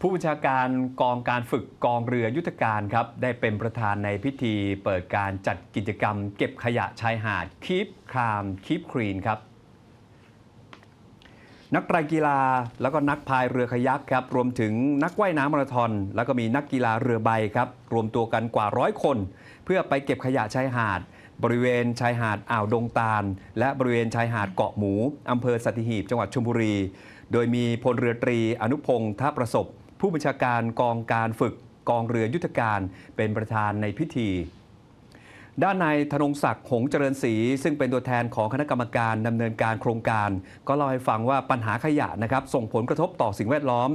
ผู้บัญชาการกองการฝึกกองเรือยุทธการครับได้เป็นประธานในพิธีเปิดการจัดกิจกรรม เก็บขยะชายหาดคีปครามคีปครีนครับ นักไตรกีฬาแล้วก็นักพายเรือคายักครับ รวมถึงนักว่ายน้ำมาราธอนแล้วก็มีนักกีฬาเรือใบครับ รวมตัวกันกว่าร้อยคน เพื่อไปเก็บขยะชายหาด บริเวณชายหาดอ่าวดงตาล และบริเวณชายหาดเกาะหมูอำเภอสัตหีบจังหวัดชลบุรี โดยมีพลเรือตรีอนุพงศ์ท่าประสบ ผู้บัญชาการกองการฝึกกองเรือยุทธการเป็นประธานในพิธี ด้านนายธนงศักดิ์หงเจริญศรีซึ่งเป็นตัวแทนของคณะกรรมการดำเนินการโครงการ ก็เล่าให้ฟังว่าปัญหาขยะนะครับส่งผลกระทบต่อสิ่งแวดล้อม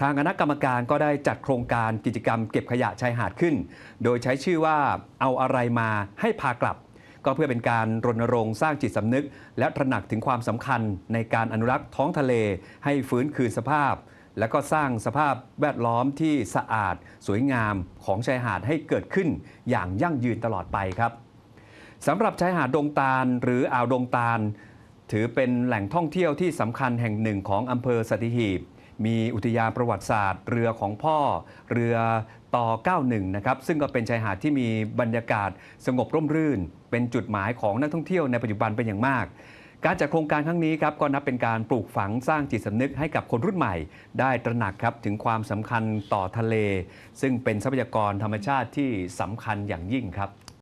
ทางคณะกรรมการก็ได้จัดโครงการกิจกรรมเก็บขยะชายหาดขึ้น โดยใช้ชื่อว่าเอาอะไรมาให้พากลับก็เพื่อเป็นการรณรงค์สร้างจิตสำนึก และตระหนักถึงความสำคัญในการอนุรักษ์ท้องทะเลให้ฟื้นคืนสภาพ และก็สร้างสภาพแวดล้อมที่สะอาด สวยงามของชายหาดให้เกิดขึ้นอย่างยั่งยืนตลอดไปครับสำหรับชายหาดดงตาล หรืออ่าวดงตาล ถือเป็นแหล่งท่องเที่ยวที่สำคัญแห่งหนึ่งของอำเภอสัตหีบ มีอุทยานประวัติศาสตร์ เรือของพ่อ เรือต่อ 91 นะครับ ซึ่งก็เป็นชายหาดที่มีบรรยากาศสงบร่มรื่น เป็นจุดหมายของนักท่องเที่ยวในปัจจุบันเป็นอย่างมาก การจัดโครงการครั้งนี้ครับก็นับเป็นการปลูกฝังสร้างจิตสำนึกให้กับคนรุ่นใหม่ ได้ตระหนักครับถึงความสำคัญต่อทะเล ซึ่งเป็นทรัพยากรธรรมชาติที่สำคัญอย่างยิ่งครับ